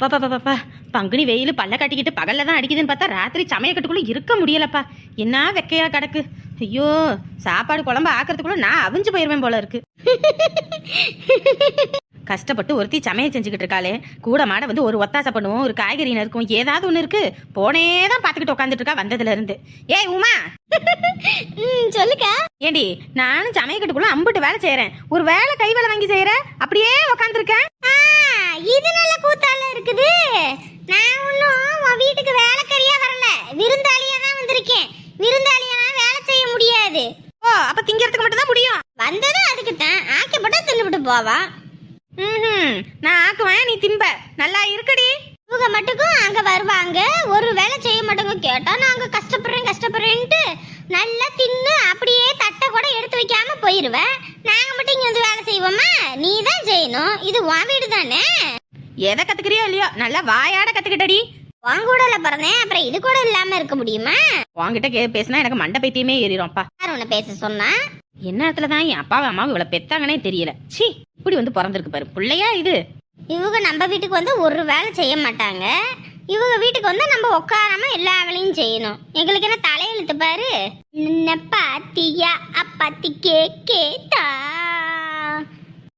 அப்பா பாப்பா பாப்பா பங்குனி வெயில் பல்ல கட்டிக்கிட்டு பகல்ல தான் அடிக்குதுன்னு பார்த்தா ராத்திரி சமயக்கட்டுக்குள்ள இருக்க முடியலப்பா. என்ன வெக்கையா கிடக்கு. ஐயோ சாப்பாடு குழம்பு ஆக்கிறதுக்குள்ள நான் அவிஞ்சு போயிருவேன் போல இருக்கு. கஷ்டப்பட்டு ஒருத்தி சமையல் செஞ்சுக்கிட்டு இருக்காளே. கூட மாட வந்து ஒரு ஒத்தாசை பண்ணுவோம் ஒரு காய்கறி நறுக்கும் ஏதாவது ஒன்று இருக்கு. போனே தான் பார்த்துக்கிட்டு உட்காந்துட்டு இருக்கா வந்ததுல இருந்து. ஏய் உமா. ம் சொல்லுக்கா. ஏண்டி நானும் சமையக்கட்டுக்குள்ள அம்புட்டு வேலை செய்யறேன். ஒரு வேலை கை வேலை வாங்கி செய்யற? அப்படியே உக்காந்துருக்கேன். ஆ இது நல்ல கூத்தால இருக்குது நான் ஒன்றும் உன் வீட்டுக்கு வேலைக்காரியா வரல விருந்தாளியா தான் வந்திருக்கேன் விருந்தாளியெல்லாம் வேலை செய்ய முடியாது ஓ அப்ப திங்கிறதுக்கு மட்டும் தான் முடியும் வந்தது அதுக்கு தான் ஆக்கப்பட்டா போவா? ம்ஹும். நான் ஆக்குவேன் நீ திம்ப. நல்லா இருக்குடி. இவங்க மட்டுக்கும் அங்க வருவாங்க. ஒரு வேலை செய்ய மாட்டோங்க கேட்டா நாங்க கஷ்டப்படுறேன் கஷ்டப்படுறேன்ட்டு நல்லா தின்னு அப்படியே தட்டை கூட எடுத்து வைக்காம போயிருவேன். நாங்க மட்டும் இங்க வந்து வேலை செய்வோமா? நீ தான் செய்யணும். இது உன் வீடு தானே? எதை கத்துக்கிறியோ இல்லையோ நல்லா வாயாட கத்துக்கிட்டடி. உன் கூடல பிறந்தேன் அப்புறம் இது கூட இல்லாம இருக்க முடியுமா? உன்கிட்ட கே பேசினா எனக்கு மண்டை பைத்தியமே ஏறிடும்ப்பா யார் உன்னை பேச சொன்னா? என்ன இடத்துல தான் என் அப்பாவும் அம்மாவும் இவ்வளவு பெத்தாங்கன்னே தெரியல. சி இப்படி வந்து பிறந்திருக்கு பாரு. பிள்ளையா இது. இவங்க நம்ம வீட்டுக்கு வந்து ஒரு வேலை செய்ய மாட்டாங்க. இவங்க வீட்டுக்கு வந்து நம்ம உட்காராம எல்லா வேலையும் செய்யணும். எங்களுக்கு என்ன தலையெழுத்து பாரு. பாத்தியா? அப்பாத்தி கே கேட்டா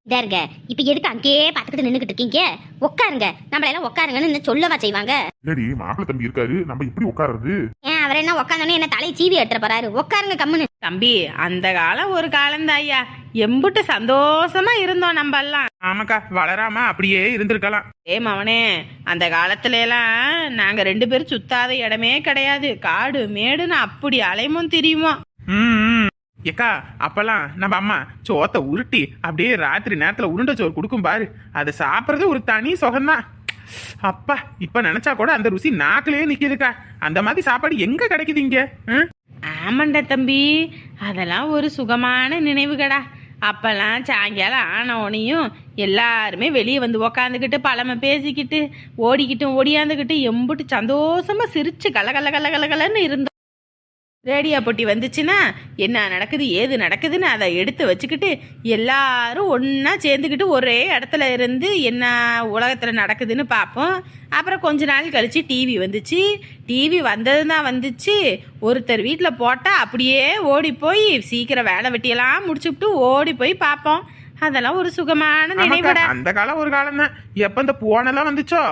இதர்க இப்ப எதுக்கு அங்கேயே பார்த்துக்கிட்டு நின்னுக்கிட்டு இருக்கீங்க? உட்காருங்க. நம்மள எல்லாம் உட்காருங்கன்னு சொல்லவா செய்வாங்க? இல்லடி மாப்பிள்ளை தம்பி இருக்காரு. நம்ம எப்படி உட்கார்றது? ஏன் அவர் என்ன உட்காந்தோன்னே என்ன தலையை சீவி எட்டுற போறாரு? உட்காருங்க கம்முன்னு. தம்பி அந்த காலம் ஒரு காலம் ஐயா. எம்புட்டு சந்தோஷமா இருந்தோம் நம்ம எல்லாம் ஆமாக்கா வளராம அப்படியே இருந்திருக்கலாம். ஏ மவனே அந்த காலத்துல எல்லாம் நாங்க ரெண்டு பேரும் சுத்தாத இடமே கிடையாது. காடு மேடுன்னு அப்படி அலைமும் தெரியுமோ. ஏக்கா அப்பெல்லாம் நம்ம அம்மா சோத்தை உருட்டி அப்படியே ராத்திரி நேரத்துல உருண்டை சோறு கொடுக்கும் பாரு. அதை சாப்பிட்றது ஒரு தனி சுகம்தான். அப்பா இப்ப நினைச்சா கூட அந்த ருசி நாக்கிலேயே நிக்குதுக்கா. அந்த மாதிரி சாப்பாடு எங்க கிடைக்குது இங்க? ஆமாண்டா தம்பி அதெல்லாம் ஒரு சுகமான நினைவுகடா. அப்போல்லாம் சாயங்காலம் ஆனவனையும் எல்லாருமே வெளியே வந்து உக்காந்துக்கிட்டு பழமை பேசிக்கிட்டு ஓடிக்கிட்டும் ஓடியாந்துக்கிட்டு எம்பிட்டு சந்தோஷமா சிரித்து கல கல கல கலன்னு இருந்தோம். ரேடியோ போட்டி வந்துச்சுன்னா என்ன நடக்குது ஏது நடக்குதுன்னு அதை எடுத்து வச்சுக்கிட்டு எல்லாரும் ஒன்றா சேர்ந்துக்கிட்டு ஒரே இடத்துல இருந்து என்ன உலகத்தில் நடக்குதுன்னு பார்ப்போம். அப்புறம் கொஞ்ச நாள் கழித்து டிவி வந்துச்சு. டிவி வந்தது தான் வந்துச்சு. ஒருத்தர் வீட்டில் போட்டால் அப்படியே ஓடி போய் சீக்கிரம் வேலை வெட்டியெல்லாம் முடிச்சுவிட்டு ஓடி போய் பார்ப்போம். அதெல்லாம் ஒரு சுகமான நினைவுடா. அந்த காலம் ஒரு காலம் தான் எப்ப இந்த போனெல்லாம் வந்துச்சோ?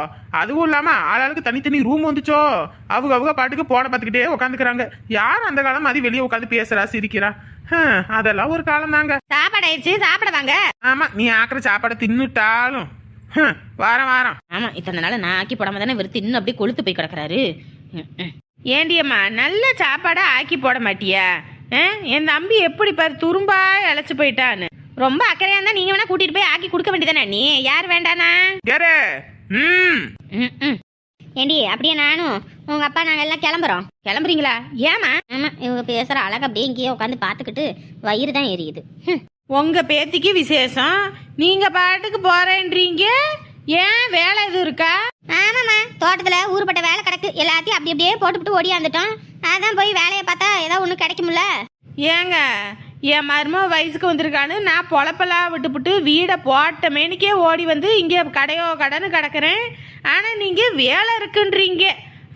அதுவும் இல்லாம ஆளாளுக்கு தனித்தனி ரூம் வந்துச்சோ? அவங்க அவங்க பாட்டுக்கு போனை பார்த்துக்கிட்டே உட்காந்துக்கிறாங்க யார் அந்த காலம் மாதிரி வெளியே உட்காந்து பேசுறா சிரிக்கிறா? அதெல்லாம் ஒரு காலம் தாங்க சாப்பாடு ஆயிடுச்சு சாப்பிட வாங்க ஆமா நீ ஆக்குற சாப்பாடை தின்னுட்டாலும். வாரம் வாரம். ஆமா இத்தனை நாள் நான் ஆக்கி போடாம தானே இவர் தின்னு அப்படியே கொளுத்து போய் கிடக்குறாரு. ஏண்டியம்மா நல்ல சாப்பாடா ஆக்கி போட மாட்டியா? என் தம்பி எப்படி பாரு துரும்பா இழைச்சு போயிட்டான்னு. ரொம்ப அக்கறையா இருந்தா நீங்க வேணா கூட்டிட்டு போய் ஆக்கி கொடுக்க வேண்டியதானே நீ யார் வேண்டானா? யாரே? ம். ம், ம். ஏண்டி அப்படியே நானும் உங்க அப்பா நாங்க எல்லாம் கிளம்புறோம். கிளம்புறீங்களா? ஏமா ஆமா இவங்க பேசுற அழகா அப்படியே இங்கேயே உட்காந்து பார்த்துக்கிட்டு வயிறு தான் எரியுது. ஹம். உங்க பேத்திக்கு விசேஷம். நீங்க பாட்டுக்கு போறேன்றீங்க? ஏன் வேலை எதுவும் இருக்கா? ஆமாம்மா தோட்டத்துல ஊருப்பட்ட வேலை கிடக்கு. எல்லாத்தையும் அப்படி அப்படியே போட்டுவிட்டு ஓடியாந்துட்டோம் அதான் போய் வேலையை பார்த்தா ஏதாவது ஒன்று கிடைக்கும்ல. ஏங்க என் மருமக வயசுக்கு வந்திருக்கான்னு நான் பொழப்பெல்லாம் விட்டுப்புட்டு வீடை போட்ட மேனிக்கே ஓடி வந்து இங்கே கடையோ கடைன்னு கிடக்குறேன். ஆனால் நீங்கள் வேலை இருக்குன்றீங்க.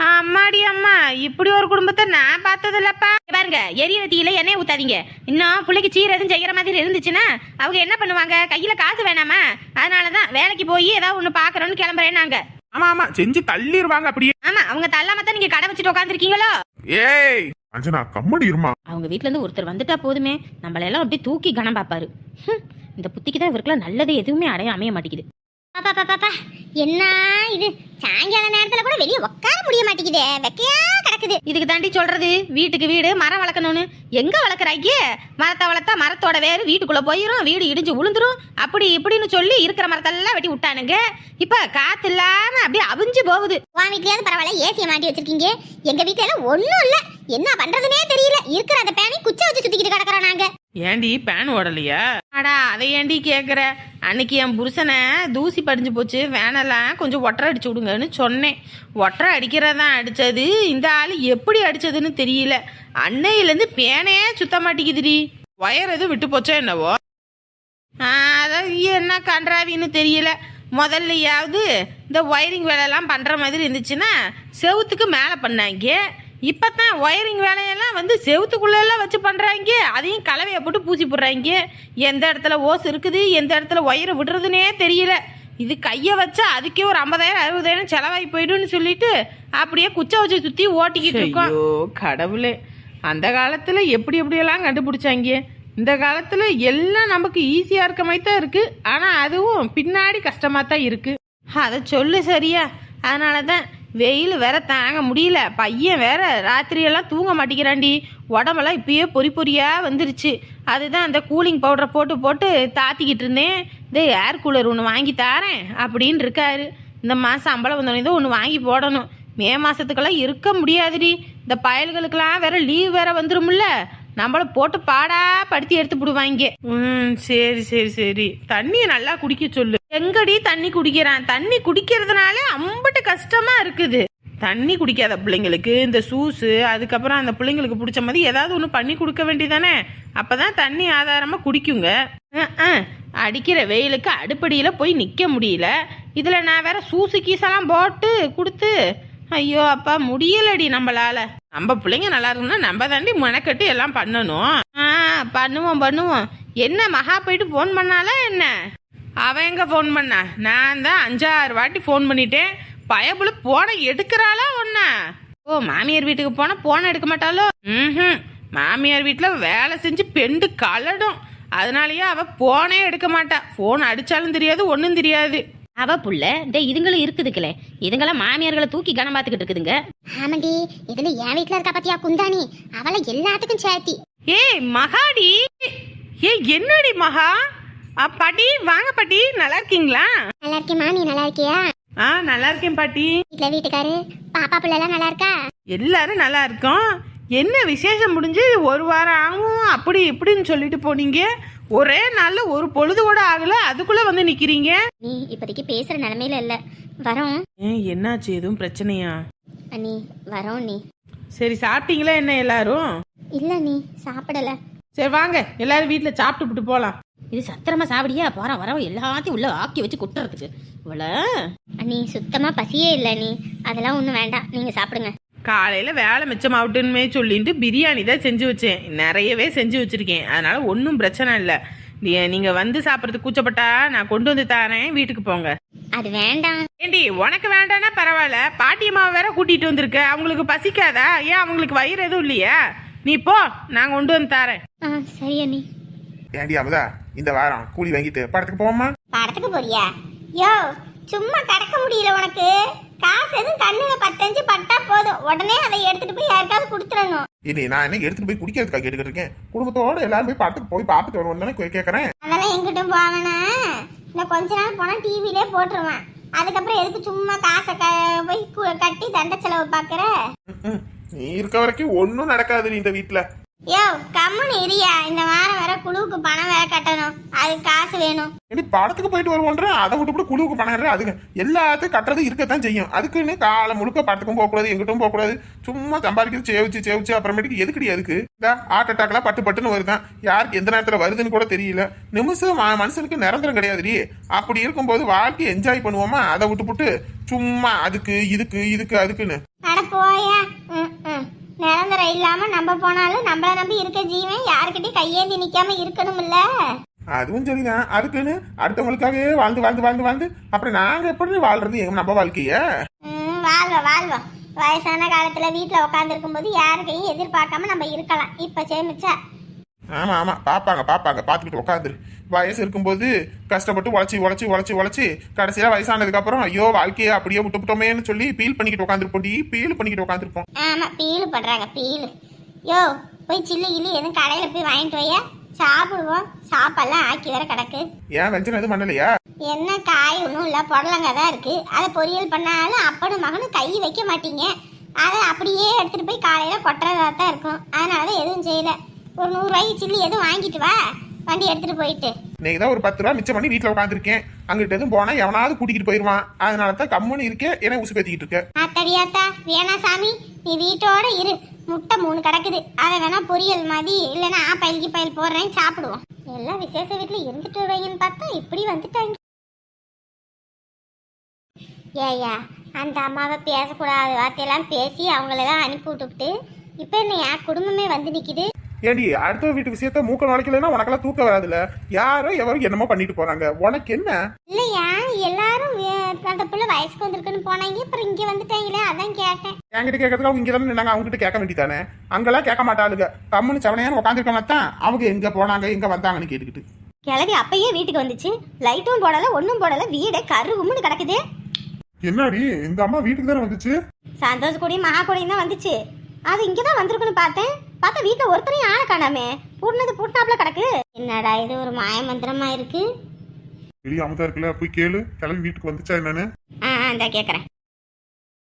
அம்மாடி அம்மா இப்படி ஒரு குடும்பத்தை நான் பார்த்ததில்லப்பா. பாருங்க எரியற தீயில எண்ணெய் ஊத்தாதீங்க. இன்னும் பிள்ளைக்கு சீர் எதுவும் செய்யற மாதிரி இருந்துச்சுன்னா அவங்க என்ன பண்ணுவாங்க? கையில் காசு வேணாமா? அதனால தான் வேலைக்கு போய் ஏதாவது ஒன்று பார்க்குறோன்னு கிளம்புறேன் நாங்கள் ஆமா ஆமா செஞ்சு தள்ளிடுவாங்க அப்படியே. ஆமாம் அவங்க தள்ளாம தான் நீங்கள் கடை வச்சுட்டு உட்காந்துருக்கீங்களோ ஏய்! அஞ்சனா கம்மடி இருமா? அவங்க வீட்ல இருந்து ஒருத்தர் வந்துட்டா போதுமே. நம்மள எல்லாம் அப்படியே தூக்கி கணம் பார்ப்பாரு. ஹம், இந்த புத்திக்கு தான் இவருக்குலாம் நல்லது எதுவுமே அடைய அமைய மாட்டேங்குது. பாப்பா பாப்பா பாப்பா என்ன இது? சாயங்கால நேரத்துல கூட வெளியே உட்கார முடிய மாட்டேங்குதே. வெக்கையா கிடக்குது. இதுக்கு தாண்டி சொல்றது வீட்டுக்கு வீடு மரம் வளர்க்கணும்னு. எங்க வளர்க்குறாங்க மரத்தை வளர்த்தா மரத்தோட வேறு வீட்டுக்குள்ள போயிரும் வீடு இடிஞ்சு உளுந்துரும். அப்படி இப்படின்னு சொல்லி இருக்கிற மரத்தெல்லாம் வெட்டி விட்டானுங்க. இப்ப காத்து இல்லாம அப்படியே அவிஞ்சு போகுது. உன் வீட்லயாவது பரவாயில்ல ஏசியை மாட்டி வச்சிருக்கீங்க. எங்க வீட்ல எல்லாம் ஒண்ணும் இல்ல. என்ன பண்றதுனே தெரியல. இருக்கிற அந்த பேனை குச்சை வச்சு சுத்திக்கிட்டு கிடக்குறோம் நாங்க. ஏண்டி பேன் ஓடலையா? அடா அதை ஏண்டி கேட்குற அன்னைக்கு என் புருஷனை தூசி படிஞ்சு போச்சு. வேனெல்லாம் கொஞ்சம் ஒட்டரை அடிச்சு விடுங்கன்னு சொன்னேன். ஒட்டரை அடிக்கிறதான் அடித்தது இந்த ஆள் எப்படி அடிச்சதுன்னு தெரியல. அன்னையிலேருந்து பேனே சுத்த மாட்டேங்குதுடி. ஒயர் எதுவும் விட்டு போச்சா என்னவோ? ஆ, அதான் என்ன கன்றாவின்னு தெரியல. முதல்லையாவது இந்த ஒயரிங் வேலையெல்லாம் பண்ணுற மாதிரி இருந்துச்சுன்னா செவுத்துக்கு மேலே பண்ணாங்க. இப்போ தான் ஒயரிங் வேலையெல்லாம் வந்து செவுத்துக்குள்ளெல்லாம் வச்சு பண்ணுறாங்க அதையும் கலவையை போட்டு பூசி போடுறாங்க. எந்த இடத்துல ஓஸ் இருக்குது எந்த இடத்துல ஒயரை விடுறதுனே தெரியல. இது கையை வச்சா அதுக்கே ஒரு ஐம்பதாயிரம் அறுபதாயிரம் செலவாகி போயிடும்னு சொல்லிட்டு அப்படியே குச்சை வச்சு சுற்றி ஓட்டிக்கிட்டு இருக்கோம். கடவுளே. அந்த காலத்தில் எப்படி எப்படியெல்லாம் கண்டுபிடிச்சாங்க? இந்த காலத்தில் எல்லாம் நமக்கு ஈஸியாக இருக்க மாதிரி தான் இருக்குது ஆனால் அதுவும் பின்னாடி கஷ்டமாக தான் இருக்குது அதை சொல்லு சரியா. அதனால தான் வெயில் வேற தாங்க முடியல. பையன் வேற ராத்திரியெல்லாம் தூங்க மாட்டேங்கிறான்டி. உடம்பெல்லாம் இப்பயே பொறி பொறியாக வந்துருச்சு. அதுதான் அந்த கூலிங் பவுடரை போட்டு போட்டு தாத்திக்கிட்டு இருந்தேன். இந்த ஏர் கூலர் ஒன்று வாங்கி தாரேன் அப்படின்னு இருக்காரு. இந்த மாதம் சம்பளம் வந்தோடனே தான் ஒன்று வாங்கி போடணும். மே மாதத்துக்கெல்லாம் இருக்க முடியாதுடி. இந்த பயல்களுக்கெல்லாம் வேற லீவ் வேற வந்துரும்ல. நம்மள போட்டு பாடா படுத்தி எடுத்து விடுவாங்க ம் சரி சரி சரி. தண்ணியை நல்லா குடிக்க சொல்லு. எங்கடி தண்ணி குடிக்கிறான்? தண்ணி குடிக்கிறதுனால அம்பட்டு கஷ்டமா இருக்குது. தண்ணி குடிக்காத பிள்ளைங்களுக்கு இந்த சூஸு அதுக்கப்புறம் அந்த பிள்ளைங்களுக்கு பிடிச்ச மாதிரி ஏதாவது ஒன்று பண்ணி கொடுக்க வேண்டியதானே? அப்பதான் தண்ணி ஆதாரமாக குடிக்குங்க. அடிக்கிற வெயிலுக்கு அடுப்படியில் போய் நிற்க முடியல. இதில் நான் வேற சூசு கீசெல்லாம் போட்டு கொடுத்து ஐயோ அப்பா முடியலடி நம்மளால. நம்ம பிள்ளைங்க நல்லா இருக்குன்னா நம்ம தாண்டி மெனக்கட்டு எல்லாம் பண்ணணும். ஆ பண்ணுவோம் பண்ணுவோம். என்ன மகா போயிட்டு ஃபோன் பண்ணாலா என்ன? அவன் எங்க ஃபோன் பண்ணா? நான் தான் அஞ்சாறு வாட்டி ஃபோன் பண்ணிட்டேன். பயபுல போனை எடுக்கிறாளா ஒன்ன ஓ மாமியார் வீட்டுக்கு போனா போனை எடுக்க மாட்டாளோ? ம் மாமியார் வீட்டில் வேலை செஞ்சு பெண்டு கலடும். அதனாலயே அவள் போனே எடுக்க மாட்டா. ஃபோன் அடித்தாலும் தெரியாது ஒன்றும் தெரியாது. அவ புள்ள இந்த இதுங்களும் இருக்குதுங்களே. இதுங்களாம் மாமியார்களை தூக்கி கனம் பார்த்துக்கிட்டு இருக்குதுங்க. ஆமாண்டி இதுல என் வீட்டுல இருக்கா பாத்தியா குந்தாணி? அவளை எல்லாத்துக்கும் சேர்த்தி. ஏய் மகாடி! ஏய் என்னடி மகா? அ, பாட்டி வாங்க பாட்டி நல்லா இருக்கீங்களா? நல்லா இருக்கேன் மாமி நல்லா இருக்கியா? ஆ நல்லா இருக்கேன் பாட்டி. வீட்டுல வீட்டுக்காரு பாப்பா புள்ள எல்லாம் நல்லா இருக்கா? எல்லாரும் நல்லா இருக்கோம். என்ன விசேஷம் முடிஞ்சு ஒரு வாரம் ஆகும்? அப்படி இப்படின்னு சொல்லிட்டு போனீங்க. ஒரே நாள்ல ஒரு பொழுது கூட ஆகல. அதுக்குள்ள வந்து நிக்கிறீங்க? நீ இப்போதைக்கு பேசுற நிலைமையில இல்ல. வரோம். ஏன் என்னாச்சு? எதுவும் பிரச்சனையா? அண்ணி வரோம் நீ சரி சாப்பிட்டீங்களா என்ன எல்லாரும்? இல்ல நீ சாப்பிடல. சரி வாங்க. எல்லாரும் வீட்டுல சாப்பிட்டுட்டு போலாம். இது சத்திரமா சாப்பிடியா? போறோம் வரோம் எல்லாத்தையும் உள்ள ஆக்கி வச்சு குட்டுறதுக்கு இவ்வளோ அண்ணி சுத்தமா பசியே இல்ல நீ அதெல்லாம் ஒண்ணும் வேண்டாம். நீங்க சாப்பிடுங்க. காலையில வேலை மிச்சமாகட்டுமே சொல்லிட்டு பிரியாணி தான் செஞ்சு வச்சேன். நிறையவே செஞ்சு வச்சிருக்கேன். அதனால ஒன்றும் பிரச்சனை இல்லை. நீங்க வந்து சாப்பிட்றதுக்கு கூச்சப்பட்டா நான் கொண்டு வந்து தரேன். வீட்டுக்கு போங்க. அது வேண்டாம். ஏண்டி உனக்கு வேண்டாம்னா பரவாயில்ல. பாட்டியம்மாவை வேற கூட்டிட்டு வந்திருக்க. அவங்களுக்கு பசிக்காதா? ஏன் அவங்களுக்கு வயிறு எதுவும் இல்லையா? நீ போ நான் கொண்டு வந்து தரேன். சரி அண்ணி. ஏண்டி அமுதா இந்த வாரம் கூலி வாங்கிட்டு படத்துக்கு போவோமா? படத்துக்கு போறியா? யோ சும்மா கடக்க முடியல உனக்கு. காசு எதுவும் கண்ணுல பத்தஞ்சு பட்டா போதும். உடனே அதை எடுத்துட்டு போய் யாருக்காவது கொடுத்துடணும். இனி நான் என்ன எடுத்துட்டு போய் குடிக்கிறதுக்காக கேட்டுக்கிட்டு இருக்கேன்? குடும்பத்தோட எல்லாரும் போய் படத்துக்கு போய் பார்த்துட்டு வருவோம் தானே கேட்கறேன் அதெல்லாம் எங்கிட்டும் போவேனா இன்னும் கொஞ்ச நாள் போனா டிவிலே போட்டுருவேன். அதுக்கப்புறம் எதுக்கு சும்மா காசை போய் கட்டி தண்ட செலவு பாக்குற நீ இருக்க வரைக்கும் ஒன்றும் நடக்காது இந்த வீட்டுல யோ கம்முன்னு இரியா இந்த வாரம் வேற குழுவுக்கு பணம் வேற கட்டணும். அதுக்கு காசு வேணும். இனி படத்துக்கு போயிட்டு வருவோன்ற அதை விட்டு விட்டு குழுவுக்கு பணம் அதுக்கு எல்லாத்தையும் கட்டுறது இருக்கத்தான் செய்யும். அதுக்குன்னு காலை முழுக்க படத்துக்கும் போகக்கூடாது எங்கிட்டும் போகக்கூடாது. சும்மா சம்பாதிக்கிறது சேவிச்சு சேவிச்சு அப்புறமேட்டுக்கு எதுக்கடி அதுக்கு? இந்த ஹார்ட் அட்டாக்லாம் பட்டு பட்டுன்னு வருதான். யாருக்கு எந்த நேரத்தில் வருதுன்னு கூட தெரியல. நிமிஷம் மனுஷனுக்கு நிரந்தரம் கிடையாதுடி. அப்படி இருக்கும்போது வாழ்க்கையை என்ஜாய் பண்ணுவோமா? அதை விட்டுப்புட்டு சும்மா அதுக்கு இதுக்கு இதுக்கு அதுக்குன்னு. நிரந்தரம் இல்லாம நம்ம போனாலும் நம்மள நம்பி இருக்க ஜீவன் யாருக்கிட்டையும் கையேந்தி நிக்காம இருக்கணும்ல? அதுவும் சரிதான் அதுக்குன்னு அடுத்தவங்களுக்காகவே வாழ்ந்து வாழ்ந்து வாழ்ந்து வாழ்ந்து அப்புறம் நாங்க எப்படி வாழ்றது எங்க நம்ம வாழ்க்கைய? ம், வாழ்வோம் வாழ்வோம் வயசான காலத்துல வீட்டுல உட்காந்துருக்கும் போது யாருக்கையும் எதிர்பார்க்காம நம்ம இருக்கலாம். இப்ப சேமிச்சா ஆமா ஆமா. பாப்பாங்க பாப்பாங்க. பாத்துக்கிட்டு உட்காந்துரு வயசு இருக்கும்போது கஷ்டப்பட்டு உழைச்சி உழைச்சி உழைச்சி உழைச்சி கடைசியா வயசானதுக்கு அப்புறம் ஐயோ வாழ்க்கையை அப்படியே விட்டுவிட்டோமேன்னு சொல்லி ஃபீல் பண்ணிக்கிட்டு உட்காந்துருப்போம் ஃபீல் பண்ணிக்கிட்டு உட்காந்துருப்போம் ஆமா பீலு பண்றாங்க பீலு. யோ போய் சில்லு கில்லி எதுவும் கடையில போய் வாங்கிட்டு வையா? சாப்பிடுவோம். சாப்பாடுலாம் ஆக்கி வேற கிடக்கு. ஏன் வெஞ்சனம் எதுவும் பண்ணலையா? என்ன காய் ஒன்றும் இல்லை புடலங்காய் தான் இருக்கு. அதை பொரியல் பண்ணாலும் அப்பனும் மகனும் கை வைக்க மாட்டீங்க. அதை அப்படியே எடுத்துட்டு போய் காலையில கொட்டுறதா தான் இருக்கும். அதனால தான் எதுவும் செய்யல. ஒரு நூறுரூவாய்க்கு சில்லி எதுவும் வாங்கிட்டு வா. வண்டி எடுத்துட்டு போயிட்டு. இன்னைக்கு தான் ஒரு பத்து ரூபா மிச்சம் பண்ணி வீட்டில் உட்காந்துருக்கேன். அங்கிட்ட எதுவும் போனா எவனாவது கூட்டிகிட்டு போயிடுவான் அதனால தான் கம்முன்னு இருக்கேன் என்ன உசு பேத்திக்கிட்டு இருக்க. ஆத்தடியாத்தா வேணா சாமி நீ வீட்டோட இரு. முட்டை மூணு கிடக்குது. அதை வேணா பொரியல் மாதிரி இல்லைன்னா ஆ பயில்கி பயில் போடுறேன் சாப்பிடுவோம். எல்லாம் விசேஷ வீட்டில் இருந்துட்டு வருவாங்கன்னு பார்த்தா இப்படி வந்துட்டாங்க. ஏயா அந்த அம்மாவை பேசக்கூடாத. வார்த்தையெல்லாம் பேசி அவங்களெல்லாம் அனுப்பி விட்டுவிட்டு இப்போ என்ன என் குடும்பமே வந்து நிற்கிது ஏண்டி அடுத்த வீட்டு விஷயத்த மூக்க நுழைக்கலன்னா உனக்கெல்லாம் தூக்கம் வராதுல்ல? யாரோ எவரும் என்னமோ பண்ணிட்டு போறாங்க. உனக்கு என்ன? இல்லையா? எல்லாரும் அந்த பிள்ளை வயசுக்கு வந்திருக்குன்னு போனாங்க. அப்புறம் இங்கே வந்துட்டாங்களே அதான் கேட்டேன். என்கிட்ட கேட்கறதுக்கு அவங்க இங்க தானே நின்னாங்க. அவங்க கிட்ட கேட்க வேண்டியதானே? அங்கெல்லாம் கேட்க மாட்டாளுங்க. கம்முன்னு செவனையான்னு உட்காந்துருக்க மாட்டான் அவங்க எங்க போனாங்க எங்க வந்தாங்கன்னு கேட்டுக்கிட்டு. கிளவி அப்பயே வீட்டுக்கு வந்துச்சு. லைட்டும் போடல ஒன்றும் போடல. வீடே கருகும்னு கிடக்குது. என்னடி இந்த அம்மா வீட்டுக்கு தானே வந்துச்சு? சந்தோஷ் கூடயும் மகா கூடயும் தான் வந்துச்சு. அது இங்கே தான் வந்திருக்குன்னு பார்த்தேன். பார்த்தா வீட்டில் ஒருத்தரையும் ஆளை காணாமே. பூட்டினது பூட்டினாப்புல கிடக்கு. என்னடா இது ஒரு மாய மந்திரமா இருக்கு? வெளியே அமுதா இருக்குல்ல போய் கேளு. கிளம்பி வீட்டுக்கு வந்துச்சா என்னன்னு? ஆ இந்த கேட்குறேன்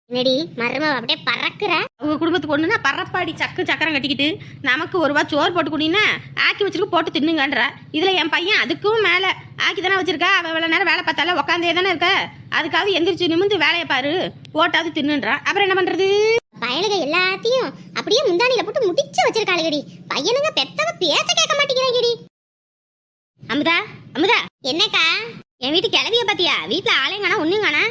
என்னடி மருமவ அப்படியே பறக்குற? அவங்க குடும்பத்துக்கு ஒண்ணுனா பரப்பாடி சக்கு சக்கரம் கட்டிக்கிட்டு நமக்கு ஒரு ரூபா சோறு போட்டு குடினா ஆக்கி வச்சிருக்கு போட்டு தின்னுங்கன்ற. இதுல என் பையன் அதுக்கும் மேல. ஆக்கி தானே வச்சிருக்கா அவன் இவ்வளவு நேரம் வேலை பார்த்தால உட்காந்தே தானே இருக்க. அதுக்காவது எந்திரிச்சு நிமிந்து வேலையை பாரு போட்டாவது தின்னுன்றான் அப்புறம் என்ன பண்றது? பயலுக எல்லாத்தையும் அப்படியே முந்தானில போட்டு முடிச்சு வச்சிருக்காளுடி பையனுங்க பெத்தவ பேச கேட்க மாட்டேங்கிறாங்கடி. அமுதா அமுதா என்னக்கா? என் வீட்டு கிளவிய பாத்தியா? வீட்டுல ஆளையும் காணா ஒண்ணும் காணா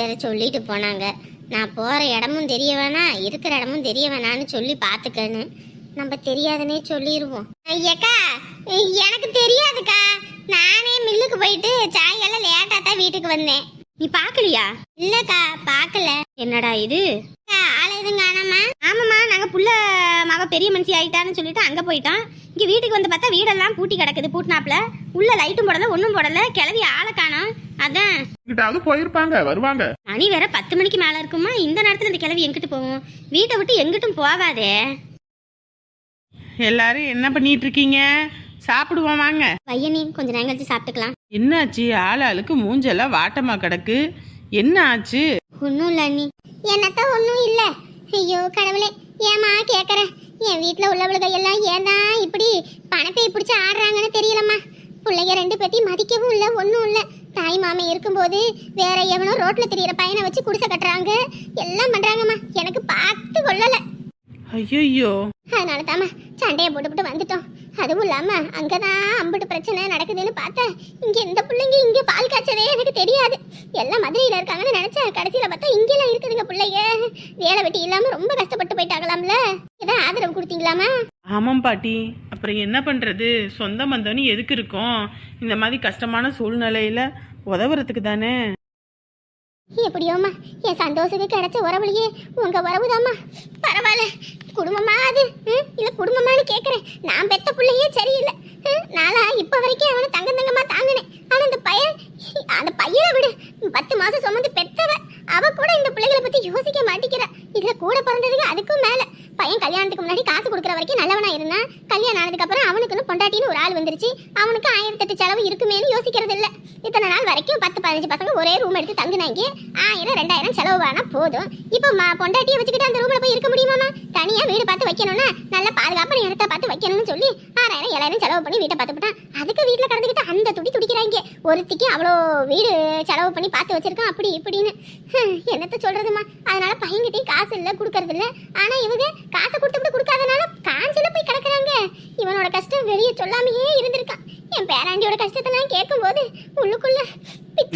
வேற சொல்லிட்டு போனாங்க. நான் போற இடமும் தெரிய வேணா இருக்கிற இடமும் தெரிய வேணான்னு சொல்லி பாத்துக்கன்னு. நம்ம தெரியாதுன்னே சொல்லிடுவோம் ஐயக்கா எனக்கு தெரியாதுக்கா. நானே மில்லுக்கு போயிட்டு சாயங்காலம் லேட்டா தான் வீட்டுக்கு வந்தேன். நீ பாக்கலையா? இல்லக்கா பாக்கல. என்னடா இது? ஆளை எதுவும் காணாமா? ஆமாம்மா நாங்க புள்ள மக பெரிய மனுஷி ஆயிட்டான்னு சொல்லிட்டு அங்க போயிட்டோம். இங்க வீட்டுக்கு வந்து பார்த்தா வீடெல்லாம் பூட்டி கிடக்குது பூட்டினாப்ல உள்ள லைட்டும் போடல ஒண்ணும் போடல கிளவி ஆளை காணோம். அதான். கிட்டாவது போயிருப்பாங்க வருவாங்க. மணி வேற பத்து மணிக்கு மேல இருக்குமா? இந்த நேரத்துல இந்த கிளவி எங்கிட்டு போகும்? வீட்டை விட்டு எங்கிட்டும் போகாதே. எல்லாரும் என்ன பண்ணிட்டு இருக்கீங்க? சாப்பிடுவோம் வாங்க. பையனே கொஞ்ச நேரம் கழிச்சு சாப்பிட்டுக்கலாம். என்னாச்சு? ஆள் ஆளுக்கு மூஞ்செல்லாம் வாட்டமா கிடக்கு. என்ன ஆச்சு? ஒன்றும் இல்லை அண்ணி. என்னத்தான் ஒன்றும் இல்லை. ஐயோ கடவுளே ஏமா கேட்குறேன் என் வீட்டில் உள்ளவளுக எல்லாம் ஏன் தான் இப்படி பணத்தை பிடிச்சி ஆடுறாங்கன்னு தெரியலம்மா. பிள்ளைங்க ரெண்டு பேத்தையும் மதிக்கவும் இல்லை ஒன்றும் இல்லை. தாய் மாமன் இருக்கும்போது வேற எவனோ ரோட்ல தெரியிற பையனை வச்சு குடிசை கட்டுறாங்க. எல்லாம் பண்றாங்கம்மா. எனக்கு பார்த்து கொள்ளலை. ஐயோ அதனால தாம்மா சண்டையை போட்டுவிட்டு வந்துட்டோம். அதுவும் இல்லாம அங்கதான் அம்பிட்டு பிரச்சனை நடக்குதுன்னு பார்த்தேன். இங்க இந்த பிள்ளைங்க இங்க பால் காய்ச்சதே எனக்கு தெரியாது. எல்லாம் மதுரையில இருக்காங்கன்னு நினைச்சேன். கடைசியில பார்த்தா இங்கெல்லாம் இருக்குதுங்க பிள்ளைங்க வேலை வெட்டி இல்லாம ரொம்ப கஷ்டப்பட்டு போயிட்டாங்களாம்ல. ஏதாவது ஆதரவு கொடுத்தீங்களாமா ஆமாம் பாட்டி. அப்புறம் என்ன பண்றது? சொந்த பந்தம்னு எதுக்கு இருக்கும்? இந்த மாதிரி கஷ்டமான சூழ்நிலையில உதவுறதுக்கு தானே. எப்படியோம்மா? என் சந்தோஷத்துக்கு கிடைச்ச உறவுலையே உங்க உறவுதாம்மா. பரவாயில்ல. குடும்பமா அது? ம்? குடும்பமானு குடும்பமான்னு நான் பெத்த பிள்ளையே சரியில்லை ம்? நாளா இப்ப வரைக்கும் அவனை தங்க தங்கமா தாங்கினேன் ஆனா அந்த பையன் அந்த பையனை விடு பத்து மாசம் சுமந்து பெத்தவ அவ கூட இந்த பிள்ளைகளை பத்தி யோசிக்க மாட்டேங்கிறா இதுல கூட பிறந்ததுக்கு அதுக்கும் மேல பையன் கல்யாணத்துக்கு முன்னாடி காசு கொடுக்குற வரைக்கும் நல்லவனா இருந்தான் கல்யாணம் ஆனதுக்கு அப்புறம் அவனுக்குன்னு பொண்டாட்டின்னு ஒரு ஆள் வந்துருச்சு அவனுக்கு ஆயிரத்தெட்டு செலவு இருக்குமேன்னு யோசிக்கிறது இல்ல இத்தனை நாள் வரைக்கும் பத்து பதினஞ்சு பசங்க ஒரே ரூம் எடுத்து தங்குனாங்க ஆயிரம் ரெண்டாயிரம் செலவு வேணா போதும் இப்போ ம- பொண்டாட்டியை வச்சுக்கிட்டு அந்த ரூம்ல போய் இருக்க முடியுமாமா தனியா வீடு பார்த்து வைக்கணும்னா நல்ல பாதுகாப்பான இடத்த பார்த்து வைக்கணும்னு சொல்லி ஆறாயிரம் ஏழாயிரம் செலவு பண்ணி வீட்டை பார்த்துக்கிட்டான் அதுக்கு வீட்டுல கடந்துக்கிட்டு அந்த துடி துடிக்கிறாங்க ஒருத்திக்கு அவ்வளோ வீடு செலவு பண்ணி பார்த்து வச்சிருக்கான் அப்படி இப்படின்னு. என்னத்த சொல்றதுமா அதனால பையன்கிட்டயும் காசு இல்ல கொடுக்கறது இல்ல. ஆனா இவங்க காசை கொடுத்துட்டு கொடுக்காதனால காஞ்சில போய் கிடக்குறாங்க. இவனோட கஷ்டம் வெளியே சொல்லாமையே இருந்திருக்கான். என் பேராண்டியோட கஷ்டத்தை நான் கேட்கும்போது உள்ளுக்குள்ள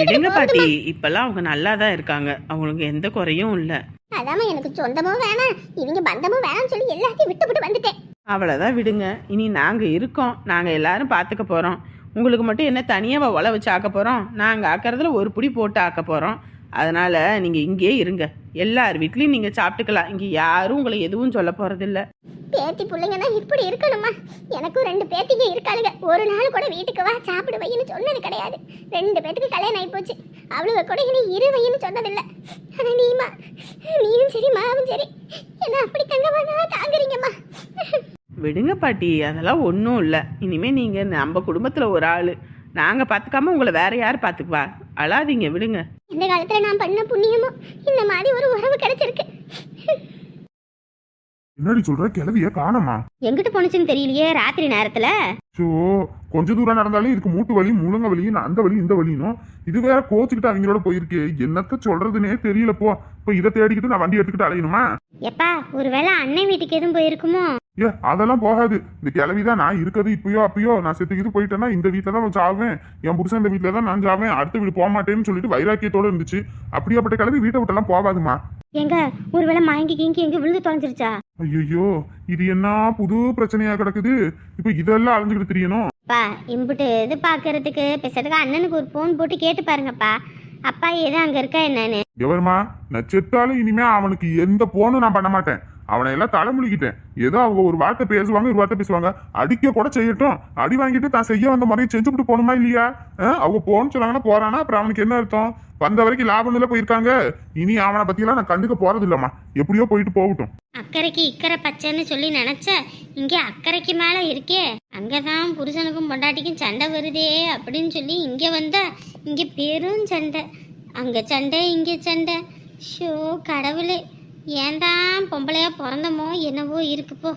விடுங்க பாட்டி. இப்பெல்லாம் அவங்க நல்லா தான் இருக்காங்க. அவங்களுக்கு எந்த குறையும் இல்லை. அதாம்மா எனக்கு சொந்தமும் வேணாம். இவங்க பந்தமும் வேணாம்னு சொல்லி எல்லாத்தையும் விட்டு விட்டு வந்துட்டேன். அவ்வளோதான் விடுங்க. இனி நாங்கள் இருக்கோம். நாங்கள் எல்லாரும் பார்த்துக்க போகிறோம் உங்களுக்கு மட்டும் என்ன தனியாக ஒலை வச்சு ஆக்க போகிறோம் நாங்கள் ஆக்கிறதுல ஒரு புடி போட்டு ஆக்க போகிறோம் அதனால் நீங்கள் இங்கேயே இருங்க. எல்லார் வீட்லேயும் நீங்கள் சாப்பிட்டுக்கலாம். இங்கே யாரும் உங்களை எதுவும் சொல்ல போகிறதில்ல பேத்தி பிள்ளைங்கன்னா இப்படி இருக்கணுமா? எனக்கும் ரெண்டு பேத்திங்க இருக்காளுங்க. ஒரு நாள் கூட வீட்டுக்கு வா சாப்பிடு வையின்னு சொன்னது கிடையாது. ரெண்டு பேத்துக்கு கல்யாணம் ஆகி போச்சு அவளுக கூட இனி இரு வையின்னு சொன்னதில்லை. ஆனால் நீமா நீயும் சரி மாவும் சரி. என்ன அப்படி தங்கமாக தாங்குறீங்கம்மா. விடுங்க பாட்டி அதெல்லாம் ஒன்றும் இல்லை. இனிமேல் நீங்கள் நம்ம குடும்பத்தில் ஒரு ஆள். நாங்கள் பார்த்துக்காம உங்களை வேற யார் பார்த்துக்குவா அழாதீங்க விடுங்க. இந்த காலத்துல நான் பண்ண புண்ணியமும் இந்த மாதிரி ஒரு உறவு கிடைச்சிருக்கு. என்னடி சொல்ற? கிளவிய காணமா? எங்கிட்டு போனுச்சுன்னு தெரியலையே ராத்திரி நேரத்துல. ஸோ கொஞ்ச தூரம் நடந்தாலே இதுக்கு மூட்டு வலி முழங்க வலி அந்த வலி இந்த வலினும் இது வேற கோச்சுக்கிட்டு அவங்களோட போயிருக்கு. என்னத்த சொல்றதுனே தெரியல போ. இப்போ இதை தேடிக்கிட்டு நான் வண்டி எடுத்துக்கிட்டு அலையணுமா? எப்பா ஒருவேளை அண்ணன் வீட்டுக்கு எதுவும் போயிருக்குமோ? ஏ அதெல்லாம் போகாது. இந்த கிளவிதான் நான் இருக்கிறது இப்பயோ அப்பயோ. நான் செத்துக்கிட்டு போயிட்டேன்னா இந்த வீட்டில் தான் சாவேன். என் புருஷன் இந்த வீட்டில் தான் நான் சாவேன். அடுத்த வீடு போக மாட்டேன்னு சொல்லிட்டு வைராக்கியத்தோட இருந்துச்சு. அப்படியாப்பட்ட கிளவி வீட்டை விட்டெல்லாம் போகாதுமா? எங்க ஒருவேளை மயங்கி கிங்கி எங்க விழுந்து தொலைஞ்சிருச்சா? ஐயோ இது என்ன புது பிரச்சனையா கிடக்குது? இப்போ இதெல்லாம் அலைஞ்சுக்கிட்டு தெரியணும். அப்பா இம்புட்டு இது பார்க்கறதுக்கு பேசுறதுக்கு அண்ணனுக்கு ஒரு ஃபோன் போட்டு கேட்டு பாருங்கப்பா. அப்பா ஏதோ அங்க இருக்கா என்னன்னு? எவருமா? நான் செத்தாலும் இனிமே அவனுக்கு எந்த போனும் நான் பண்ண மாட்டேன். அவனை எல்லாம் தலைமுழுகிட்டேன். ஏதோ அவங்க ஒரு வார்த்தை பேசுவாங்க ஒரு வார்த்தை பேசுவாங்க. அடிக்க கூட செய்யட்டும். அடி வாங்கிட்டு தான் செய்ய வந்த மாதிரி செஞ்சுட்டு போகணுமா இல்லையா? ஆ? அவங்க போகணும்னு சொன்னாங்கன்னா போறானா? அப்புறம் அவனுக்கு என்ன அர்த்தம்? வந்த வரைக்கும் லாபம் இல்லை போயிருக்காங்க. இனி அவனை பத்தியெல்லாம் நான் கண்டுக்க போறது இல்லம்மா. எப்படியோ போயிட்டு போகட்டும். அக்கறைக்கு இக்கரை பச்சைன்னு சொல்லி நினைச்ச இங்க அக்கறைக்கு மேல இருக்கே. அங்கதான் புருஷனுக்கும் பொண்டாட்டிக்கும் சண்டை வருதே அப்படின்னு சொல்லி இங்க வந்தா இங்க பெரும் சண்டை. அங்க சண்டை இங்க சண்டை. ஷோ கடவுளே. ஏன்தான் பொம்பளையா பிறந்தமோ என்னவோ இருக்கு போ